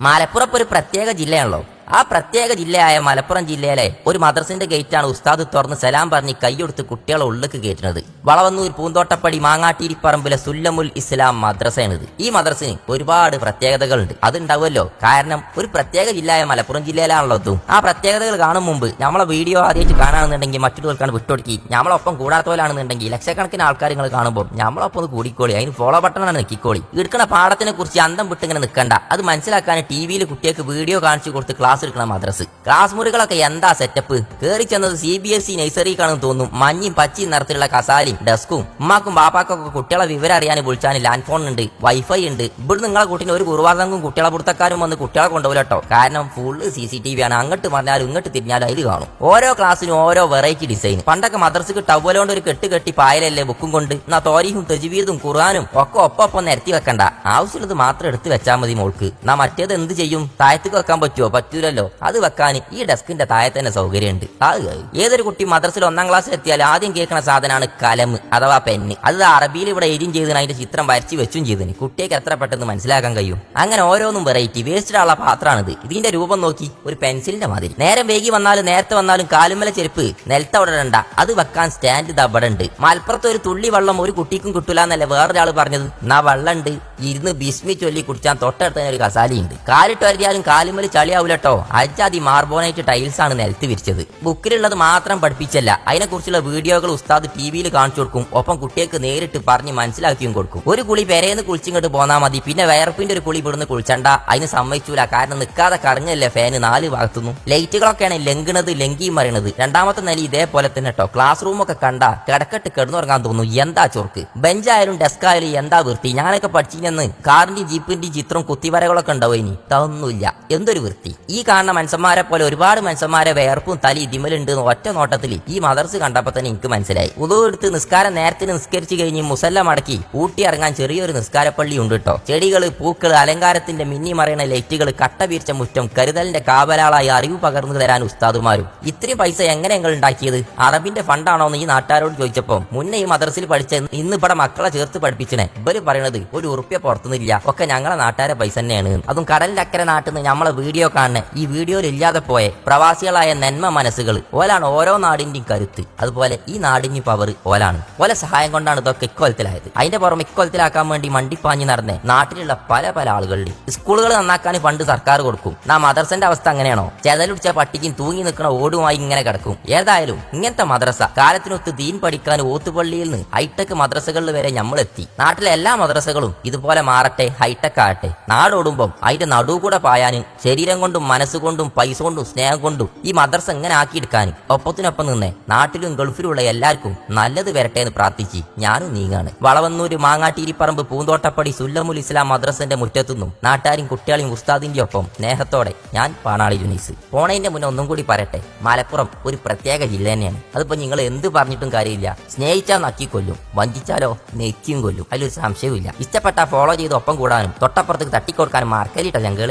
മലപ്പുറം ഒരു പ്രത്യേക ജില്ലയാണല്ലോ. ആ പ്രത്യേക ജില്ലയായ മലപ്പുറം ജില്ലയിലെ ഒരു മദ്രസിന്റെ ഗേറ്റാണ് ഉസ്താദ് തുറന്ന് സലാം പറഞ്ഞ് കൈയൊടുത്ത് കുട്ടികളെ ഉള്ളിലേക്ക് കയറ്റുന്നത്. വളവന്നൂർ പൂന്തോട്ടപ്പടി മാങ്ങാട്ടിരിപ്പറമ്പിലെ സുല്ലമുൽ ഇസ്ലാം മദ്രസയാണിത്. ഈ മദ്രസിന് ഒരുപാട് പ്രത്യേകതകളുണ്ട്. അതുണ്ടാവുമല്ലോ. കാരണം ഒരു പ്രത്യേക ജില്ലയായ മലപ്പുറം ജില്ലയിലാണല്ലോ അതും ആ പ്രത്യേകതകൾ കാണും മുമ്പ് നമ്മളെ വീഡിയോ ആദ്യമായിട്ട് കാണാണെന്നുണ്ടെങ്കിൽ മറ്റുള്ളവർക്കാണ് വിട്ടുകൊടുക്കി നമ്മളൊപ്പം കൂടാത്തവരാണെന്നുണ്ടെങ്കിൽ ലക്ഷക്കണക്കിന് ആൾക്കാർ നിങ്ങൾ കാണുമ്പോൾ നമ്മളൊപ്പം ഒന്ന് കൂടിക്കോളി. അതിന് ഫോളോ ബട്ടണാണ് നിൽക്കിക്കോളി എടുക്കുന്ന പാഠത്തിനെ കുറിച്ച് അന്തം വിട്ട് ഇങ്ങനെ നിൽക്കണ്ട അത് മനസ്സിലാക്കാൻ ടി വിയിൽ കുട്ടികൾക്ക് വീഡിയോ കാണിച്ചു കൊടുത്ത് ക്ലാസ് എടുക്കണ മദ്രസ്. ക്ലാസ് മുറികളൊക്കെ എന്താ സെറ്റപ്പ് കേറി ചെന്നത് സി ബി എസ് ഇ നഴ്സറിക്കാണെന്ന് തോന്നും മഞ്ഞയും പച്ചയും നിറത്തിലുള്ള കസാലയും ഡെസ്കും ഉമ്മാക്കും ബാപ്പാക്കൊക്കെ കുട്ടികളെ വിവരം അറിയാൻ വിളിച്ചാൻ ലാൻഡ് ഫോൺ ഉണ്ട് വൈഫൈ ഉണ്ട്. ഇവിടെ നിങ്ങളെ കുട്ടീനെ ഒരു കുറുവാസംഗും കുട്ടികളെ പുറത്തക്കാരും വന്ന് കുട്ടികളെ കൊണ്ടുപോകട്ടോ കാരണം full C C T V ആണ്. അങ്ങോട്ട് പറഞ്ഞാലും ഇങ്ങോട്ട് തിരിഞ്ഞാലും അതിൽ കാണും. ഓരോ ക്ലാസ്സിനും ഓരോ വെറൈറ്റി ഡിസൈൻ പണ്ടൊക്കെ മദ്രസക്ക് ടവലോണ്ട് ഒരു കെട്ട് കെട്ടി പായലല്ലേ ബുക്കും കൊണ്ട്? എന്നാ തോരീഹും തെജുവീതും ഖുർആാനും ഒക്കെ ഒപ്പം നിരത്തി വെക്കണ്ട. ആവശ്യമുള്ളത് മാത്രം എടുത്ത് വെച്ചാൽ മതി മോൾക്ക്. നാ മറ്റേത് എന്ത് ചെയ്യും? താഴത്തേക്ക് വെക്കാൻ പറ്റുമോ പറ്റൂലല്ലോ അത് വെക്കാൻ ഈ ഡെസ്കിന്റെ താഴെ തന്നെ സൗകര്യമുണ്ട്. ഏതൊരു കുട്ടി മദ്രസിൽ ഒന്നാം ക്ലാസ്സിൽ എത്തിയാൽ ആദ്യം കേൾക്കുന്ന സാധനമാണ് കലം അഥവാ പെന്ന്. അത് അറബിയിൽ ഇവിടെ എഴുതിയും ചെയ്തു അതിന്റെ ചിത്രം വരച്ച് വെച്ചും ചെയ്തിന് കുട്ടിയെ എത്ര പെട്ടെന്ന് മനസ്സിലാക്കാൻ കഴിയും? അങ്ങനെ ഓരോന്നും വെറൈറ്റി വേസ്റ്റഡ് ഉള്ള പാത്രമാണിത്. ഇതിന്റെ രൂപം നോക്കി ഒരു പെൻസിലിന്റെ മാതിരി. നേരം വൈകി വന്നാലും നേരത്തെ വന്നാലും കാലുമല ചെരുപ്പ് നിലത്തവിടെ ഇടണ്ട. അത് വെക്കാൻ സ്റ്റാൻഡ് ഉണ്ട് മലപ്പുറത്ത് ഒരു തുള്ളി വെള്ളം ഒരു കുട്ടിക്കും കിട്ടൂല എന്നല്ലേ വേറൊരാൾ പറഞ്ഞത്? നാ വെള്ളം ഉണ്ട് ഇരുന്ന് ബിസ്മി ചൊല്ലി കുടിച്ചാൽ തൊട്ടടുത്ത് ഒരു കസാലിയുണ്ട് കാലിട്ട് വരുത്തിയാലും കാലുമല ചളിയാവൂലട്ടോ. അജാതി മാർബോണൈറ്റ് ടൈൽസ് ആണ് നിലത്ത് വിരിച്ചത്. ബുക്കിലുള്ളത് മാത്രം പഠിപ്പിച്ചല്ല അതിനെക്കുറിച്ചുള്ള വീഡിയോകൾ ഉസ്താദ് ടി വിയിൽ കാണിച്ചു കൊടുക്കും. ഒപ്പം കുട്ടികൾക്ക് നേരിട്ട് പറഞ്ഞ് മനസ്സിലാക്കിയും കൊടുക്കും. ഒരു കുളി പെരേന്ന് കുളിച്ചിങ്ങോട്ട് പോന്നാ മതി. പിന്നെ വയർപ്പിന്റെ ഒരു കുളി ഇവിടുന്ന് കുളിച്ചണ്ട. അതിന് സമ്മതിച്ചൂല. കാരണം നിൽക്കാതെ കറങ്ങല്ലേ ഫാന് നാല് ഭാഗത്തുനിന്നും. ലൈറ്റുകളൊക്കെയാണ് ലംഘിണത് ലംഘിയും പറയണത് രണ്ടാമത്തെ നില ഇതേപോലെ തന്നെ കേട്ടോ ക്ലാസ് റൂമൊക്കെ കണ്ട കിടക്കട്ട് കിടന്നുറങ്ങാൻ തോന്നുന്നു എന്താ ചൊർക്ക്? ബെഞ്ചായാലും ഡെസ്ക് ആയാലും എന്താ വൃത്തി? ഞാനൊക്കെ പഠിച്ചിരുന്ന് കാറിന്റെയും ജീപ്പിന്റെ ചിത്രം കുത്തിവരകളൊക്കെ ഉണ്ടാവും ഇനി. ഇതൊന്നുമില്ല. എന്തൊരു വൃത്തി. ഈ കാണുന്ന മനുഷ്യന്മാരെ പോലെ ഒരുപാട് മനുഷ്യന്മാരെ വേർപ്പും തലി ഇതിമലുണ്ട് ഒറ്റ നോട്ടത്തിൽ ഈ മദർസ് കണ്ടപ്പോ തന്നെ എനിക്ക് മനസ്സിലായി. ഉദു എടുത്ത് നിസ്കാരം നേരത്തിന് നിസ്കരിച്ചു കഴിഞ്ഞ് മുസല്ല മടക്കി ഊട്ടി ഇറങ്ങാൻ ചെറിയൊരു നിസ്കാരപ്പള്ളി ഉണ്ട് കേട്ടോ ചെടികൾ പൂക്കൾ അലങ്കാരത്തിന്റെ മിന്നി മറയണ ലൈറ്റുകൾ കട്ട വീർച്ച മുറ്റം കരുതലിന്റെ കാവലാളായി അറിവ് പകർന്നു തരാൻ ഉസ്താദുമാരും. ഇത്രയും പൈസ എങ്ങനെ ഞങ്ങൾ ഉണ്ടാക്കിയത്? അറബിന്റെ ഫണ്ടാണോ എന്ന് ഈ നാട്ടുകാരോട് ചോദിച്ചപ്പോ മുന്നേ ഈ മദർസിൽ പഠിച്ച ഇന്ന് ഇവിടെ മക്കളെ ചേർത്ത് പഠിപ്പിച്ചനെ ഇവർ പറയണത് ഒരു ഉറുപ്പ്യ പുറത്തുനിന്നില്ല. ഒക്കെ ഞങ്ങളെ നാട്ടുകാരെ പൈസ തന്നെയാണ്. അതും കടലിന്റെ അക്കരെ നാട്ടിൽ നിന്ന് നമ്മളെ വീഡിയോ കാണുന്ന ഈ വീഡിയോയിൽ ഇല്ലാതെ പോയ പ്രവാസികളായ നന്മ മനസ്സുകൾ ഓലാണ് ഓരോ നാടിന്റെയും കരുത്ത്. അതുപോലെ ഈ നാടിന്റെ പവർ ഓലാണ്. ഓല സഹായം കൊണ്ടാണ് ഇതൊക്കെ ഇക്കൊലത്തിലായത്. അതിന്റെ പുറമെ ഇക്കൊലത്തിലാക്കാൻ വേണ്ടി മണ്ടിപ്പാഞ്ഞ് നടന്ന നാട്ടിലുള്ള പല പല ആളുകളുടെ സ്കൂളുകൾ നന്നാക്കാൻ ഫണ്ട് സർക്കാർ കൊടുക്കും. നാ മദർസന്റെ അവസ്ഥ അങ്ങനെയാണോ? ചെതലുടിച്ച പട്ടിക്കും തൂങ്ങി നിൽക്കുന്ന ഓടുമായി ഇങ്ങനെ കിടക്കും. ഏതായാലും ഇങ്ങനത്തെ മദ്രസ കാലത്തിനൊത്ത് ദീൻ പഠിക്കാൻ ഓത്തുപള്ളിയിൽ നിന്ന് ഹൈടെക് മദ്രസകളിൽ വരെ നമ്മളെത്തി. നാട്ടിലെ എല്ലാ മദ്രസകളും ഇതുപോലെ മാറട്ടെ ഹൈടെക് ആകട്ടെ. നാടോടുമ്പം അതിന്റെ നടു കൂടെ പായാന് ശരീരം കൊണ്ടും മനസ്സുകൊണ്ടും പൈസ കൊണ്ടും സ്നേഹം കൊണ്ടും ഈ മദ്രസ എങ്ങനെ ആക്കിയെടുക്കാൻ ഒപ്പത്തിനൊപ്പം നിന്നേ നാട്ടിലും ഗൾഫിലുള്ള എല്ലാവർക്കും നല്ലത് വരട്ടെ എന്ന് പ്രാർത്ഥിച്ച് ഞാനും നീങ്ങാണ്. വളവന്നൂര് മാങ്ങാട്ടിരിപ്പറമ്പ് പൂന്തോട്ടപ്പടി സുല്ലമുൽ ഇസ്ലാം മദ്രസന്റെ മുറ്റത്തുനിന്നും നാട്ടാരും കുട്ടികളെയും ഉസ്താദിന്റെ ഒപ്പം സ്നേഹത്തോടെ ഞാൻ പാണാളി ജുനീസ്. പോണതിന്റെ മുന്നേ ഒന്നും കൂടി പറയട്ടെ മലപ്പുറം ഒരു പ്രത്യേക ജില്ല തന്നെയാണ്. അതിപ്പോ നിങ്ങൾ എന്ത് പറഞ്ഞിട്ടും കാര്യമില്ല. സ്നേഹിച്ചാൽ നക്കി കൊല്ലും വഞ്ചിച്ചാലോ നെക്കിയും കൊല്ലും. അതിലൊരു സംശയവും ഇല്ല ഇഷ്ടപ്പെട്ട ഫോളോ ചെയ്ത് ഒപ്പം കൂടാനും തൊട്ടപ്പുറത്തേക്ക് തട്ടിക്കൊടുക്കാനും മാർക്കലിട്ട ഞങ്ങൾ